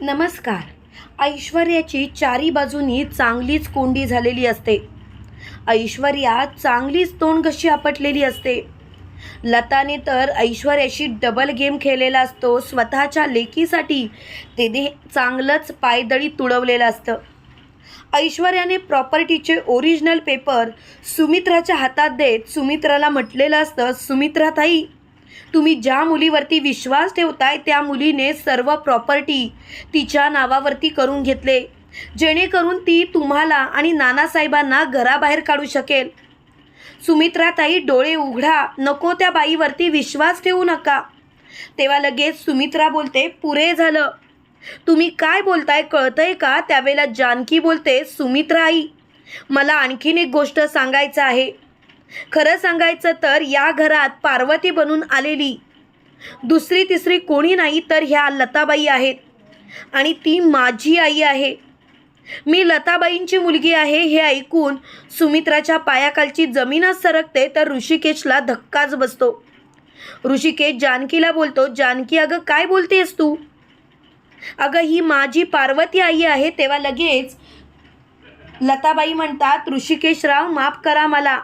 नमस्कार. ऐश्वर्याची चारी बाजूनी चांगलीच कोंडी झालेली असते. ऐश्वर्या चांगलीच तोंडघशी आपटलेली असते? लताने तर ऐश्वर्याशी डबल गेम खेळलेला असतो स्वतःच्या लेकीसाठी तिने चांगलंच पायदळी तुडवलेलं असतं. ऐश्वर्याने प्रॉपर्टीचे ओरिजिनल पेपर सुमित्राच्या हातात देत सुमित्राला म्हटलेलं असतं सुमित्राताई तुम्ही ज्या मुलीवरती विश्वास ठेवताय त्या मुलीने सर्व प्रॉपर्टी तिच्या नावावरती करून घेतले. जेणेकरून ती तुम्हाला आणि नानासाहेबांना घराबाहेर काढू शकेल. सुमित्राताई डोळे उघडा. नको त्या बाईवरती विश्वास ठेवू नका. तेव्हा लगेच सुमित्रा बोलते पुरे झालं. तुम्ही काय बोलताय कळतंय का? त्यावेळेला जानकी बोलते सुमित्रा आई मला आणखीन एक गोष्ट सांगायचं आहे. खरं सांगायचं तर या घरात पार्वती बनून आलेली. दुसरी तिसरी कोणी नाही तर ह्या लताबाई आहेत. आणि ती माझी आई आहे. मी लताबाईंची मुलगी आहे हे ऐकून सुमित्राच्या पायाखालची जमीनच सरकते तर ऋषिकेशला धक्काच बसतो. ऋषिकेश जानकीला बोलतो जानकी अगं काय बोलतेस तू? अगं ही माझी पार्वती आई आहे. तेव्हा लगेच लताबाई म्हणतात ऋषिकेशराव माफ करा मला.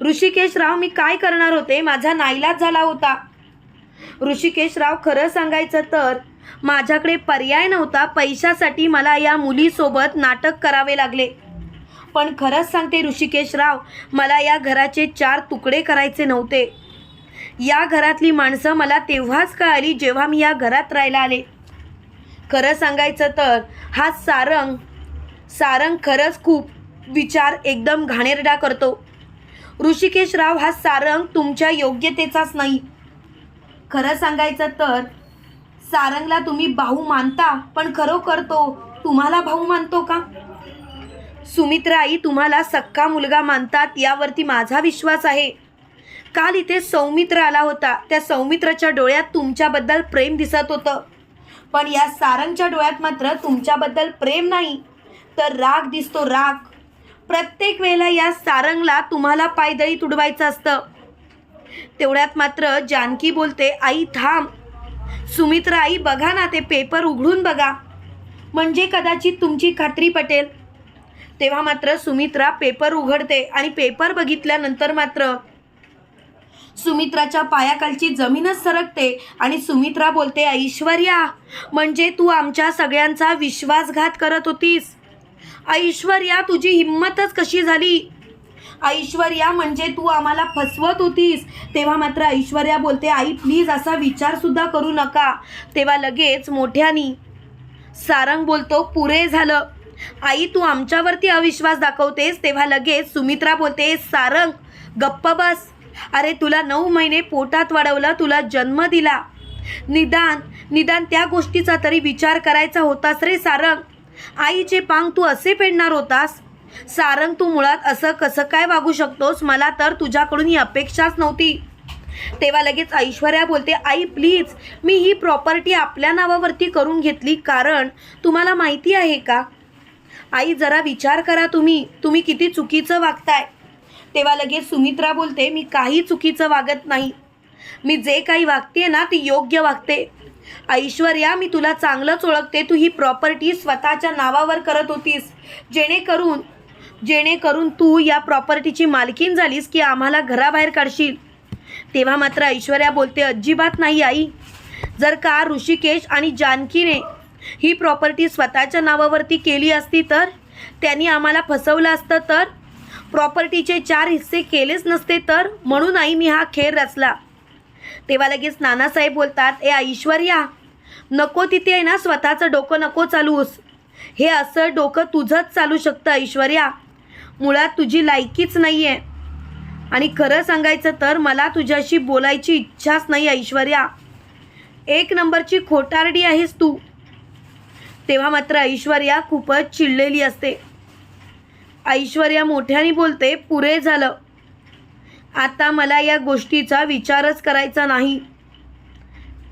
ऋषिकेशराव मी काय करणार होते? माझा नाईलाज झाला होता. ऋषिकेशराव खरं सांगायचं तर माझ्याकडे पर्याय नव्हता. पैशासाठी मला या मुलीसोबत नाटक करावे लागले. पण खरंच सांगते ऋषिकेशराव मला या घराचे चार तुकडे करायचे नव्हते. या घरातली माणसं मला तेव्हाच कळाली जेव्हा मी या घरात राहायला आले. खरं सांगायचं तर हा सारंग सारंग खरंच खूप विचार एकदम घाणेरडा करतो. ऋषिकेशराव हा सारंग तुमच्या योग्यतेचाच नाही. खरं सांगायचं तर सारंगला तुम्ही भाऊ मानता पण खरोखर तो तुम्हाला भाऊ मानतो का? सुमित्रा आई तुम्हाला सक्का मुलगा मानतात यावरती माझा विश्वास आहे. काल इथे सौमित्र आला होता. त्या सौमित्राच्या डोळ्यात तुमच्याबद्दल प्रेम दिसत होतं. पण या सारंगच्या डोळ्यात मात्र तुमच्याबद्दल प्रेम नाही. तर राग दिसतो राग. प्रत्येक वेळेला या सारंगला तुम्हाला पायदळी तुडवायचं असतं. तेवढ्यात मात्र जानकी बोलते आई थांब. सुमित्रा आई बघा ना ते पेपर उघडून बघा. म्हणजे कदाचित तुमची खात्री पटेल. तेव्हा मात्र सुमित्रा पेपर उघडते आणि पेपर बघितल्यानंतर मात्र सुमित्राच्या पायाखालची जमीनच सरकते आणि सुमित्रा बोलते ऐश्वर्या म्हणजे तू आमच्या सगळ्यांचा विश्वासघात करत होतीस. ऐश्वर्या तुझी हिंमतच कशी झाली? ऐश्वर्या म्हणजे तू आम्हाला फसवत होतीस. तेव्हा मात्र ऐश्वर्या बोलते आई प्लीज असा विचारसुद्धा करू नका. तेव्हा लगेच मोठ्यानी सारंग बोलतो पुरे झालं. आई तू आमच्यावरती अविश्वास दाखवतेस. तेव्हा लगेच सुमित्रा बोलते सारंग गप्प बस. अरे तुला नऊ महिने पोटात वाढवलं तुला जन्म दिला. निदान निदान त्या गोष्टीचा तरी विचार करायचा होतास रे सारंग. आईचे पांग तू असे फेडणार होतास? सारंग तू मुळात असं कसं काय वागू शकतोस? मला तर तुझ्याकडून ही अपेक्षाच नव्हती. तेव्हा लगेच ऐश्वर्या बोलते आई प्लीज मी ही प्रॉपर्टी आपल्या नावावरती करून घेतली. कारण तुम्हाला माहिती आहे का? आई जरा विचार करा तुम्ही. तुम्ही किती चुकीचं वागताय. तेव्हा लगेच सुमित्रा बोलते मी काही चुकीचं वागत नाही. मी जे काही वागते ना ती योग्य वागते. ऐश्वर्या मी तुला चांगलंच ओळखते. तू ही प्रॉपर्टी स्वतःच्या नावावर करत होतीस. जेणेकरून जेणेकरून तू या प्रॉपर्टीची मालकीन झालीस की आम्हाला घराबाहेर काढशील. तेव्हा मात्र ऐश्वर्या बोलते अजिबात नाही आई. जर का ऋषिकेश आणि जानकीने ही प्रॉपर्टी स्वतःच्या नावावरती केली असती तर त्यांनी आम्हाला फसवलं असतं तर प्रॉपर्टीचे चार हिस्से केलेच नसते तर म्हणून आई मी हा खेळ रचला. तेव्हा लगेच नानासाहेब बोलतात ए ऐश्वर्या नको तिथे आहे ना स्वतःचं डोकं नको चालूस. हे असं डोकं तुझंच चालू शकतं ऐश्वर्या मुळात तुझी लायकीच नाही आहे आणि खरं सांगायचं तर मला तुझ्याशी बोलायची इच्छाच नाही ऐश्वर्या एक नंबरची खोटारडी आहेस तू. तेव्हा मात्र ऐश्वर्या खूपच चिडलेली असते. ऐश्वर्या मोठ्याने बोलते पुरे झालं. आता मला या गोष्टीचा विचारच करायचा नाही.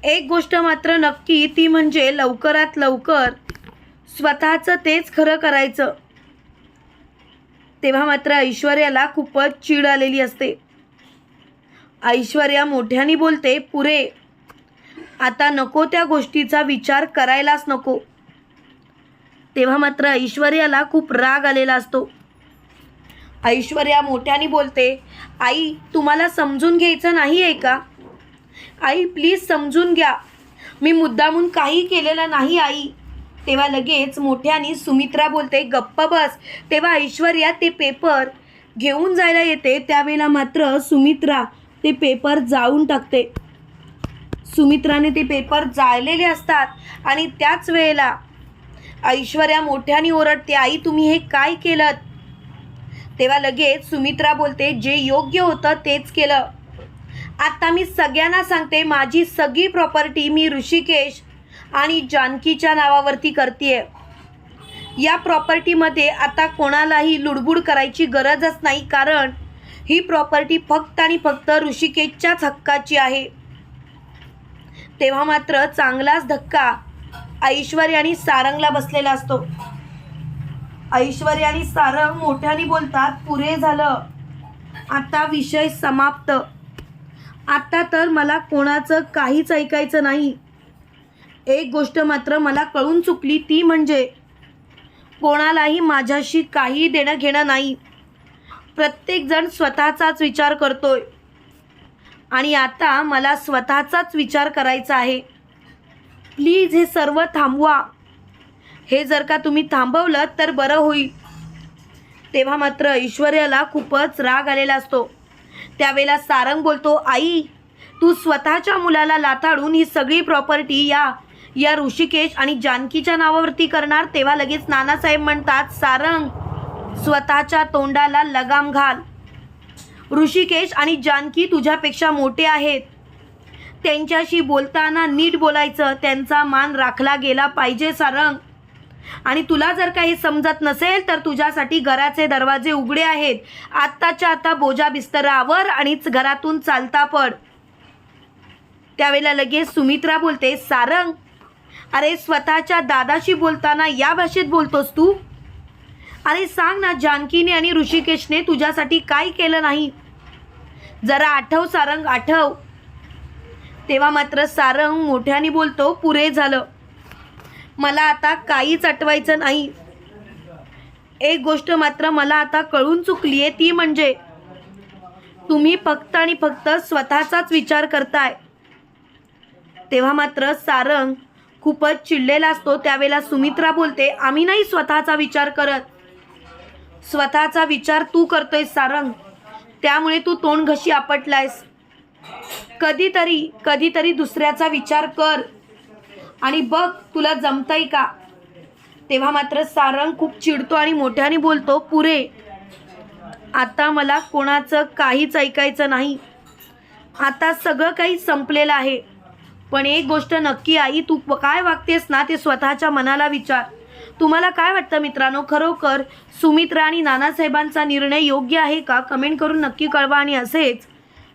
एक गोष्ट मात्र नक्की ती म्हणजे लवकरात लवकर स्वतःचं तेच खरं करायचं. तेव्हा मात्र ऐश्वर्याला खूपच चीड आलेली असते. ऐश्वर्या मोठ्याने बोलते पुरे आता नको त्या गोष्टीचा विचार करायलाच नको. तेव्हा मात्र ऐश्वर्याला खूप राग आलेला असतो. ऐश्वर्या मोठ्याने बोलते आई तुम्हाला समजून घ्यायचं नाही आहे का? आई प्लीज समजून घ्या. मी मुद्दामून काही केलेलं नाही आई. तेव्हा लगेच मोठ्याने सुमित्रा बोलते गप्प बस. तेव्हा ऐश्वर्या ते पेपर घेऊन जायला येते त्यावेळेला मात्र सुमित्रा ते पेपर जाळून टाकते. सुमित्राने ते पेपर जाळलेले असतात आणि त्याच वेळेला ऐश्वर्या मोठ्याने ओरडते आई तुम्ही हे काय केलं तेव्हा लगेच सुमित्रा बोलते जे योग्य होतं तेच केलं. आत्ता मी सगळ्यांना सांगते माझी सगळी प्रॉपर्टी मी ऋषिकेश आणि जानकीच्या नावावरती करते या प्रॉपर्टीमध्ये आता कोणालाही लुडबुड करायची गरजच नाही कारण ही प्रॉपर्टी फक्त आणि फक्त ऋषिकेशच्याच हक्काची आहे. तेव्हा मात्र चांगलाच धक्का ऐश्वर्या आणि सारंगला बसलेला असतो. ऐश्वर्या आणि सारंग मोठ्याने बोलतात पुरे झालं. आता विषय समाप्त. आता तर मला कोणाचं काहीच ऐकायचं नाही. एक गोष्ट मात्र मला कळून चुकली ती म्हणजे कोणालाही माझ्याशी काही देणं घेणं नाही. प्रत्येकजण स्वतःचाच विचार करतोय. आणि आता मला स्वतःचाच विचार करायचा आहे. प्लीज हे सर्व थांबवा. हे जर का तुम्ही थांबवलं तर बरं होईल. तेव्हा मात्र ऐश्वर्याला खूपच राग आलेला असतो. त्यावेळेला सारंग बोलतो आई तू स्वतःच्या मुलाला लाथाडून ही सगळी प्रॉपर्टी या या ऋषिकेश आणि जानकीच्या नावावरती करणार? तेव्हा लगेच नानासाहेब म्हणतात सारंग स्वतःच्या तोंडाला लगाम घाल. ऋषिकेश आणि जानकी तुझ्यापेक्षा मोठे आहेत. त्यांच्याशी बोलताना नीट बोलायचं त्यांचा मान राखला गेला पाहिजे सारंग. आणि तुला जर काही समजत नसेल तर तुझ्यासाठी घराचे दरवाजे उघडे आहेत. आत्ताच्या आता बोजा बिस्तरावर आणि घरातून चालता पड. त्यावेळेला लगेच सुमित्रा बोलते सारंग अरे स्वतःच्या दादाशी बोलताना या भाषेत बोलतोस तू? अरे सांग ना जानकीने आणि ऋषिकेशने तुझ्यासाठी काय केलं नाही? जरा आठव सारंग आठव. तेव्हा मात्र सारंग मोठ्याने बोलतो पुरे झालं. मला आता काहीच आठवायचं नाही. एक गोष्ट मात्र मला आता कळून चुकली आहे ती म्हणजे तुम्ही फक्त आणि फक्त स्वतःचाच विचार करताय. तेव्हा मात्र सारंग खूपच चिडलेला असतो. त्यावेळेला सुमित्रा बोलते आम्ही नाही स्वतःचा विचार करत. स्वतःचा विचार तू करतोय सारंग. त्यामुळे तू तोंड घशी आपटलायस. कधीतरी कधीतरी दुसऱ्याचा विचार कर. आणि बघ तुला जमतंय का? तेव्हा मात्र सारंग खूप चिडतो आणि मोठ्याने बोलतो पुरे आता मला कोणाचं काहीच ऐकायचं नाही. आता सगळं काही संपलेलं आहे. पण एक गोष्ट नक्की आई तू काय वागतेस ना ते स्वतःच्या मनाला विचार. तुम्हाला काय वाटतं मित्रांनो? खरोखर सुमित्रा आणि नानासाहेबांचा निर्णय योग्य आहे का? कमेंट करून नक्की कळवा आणि असेच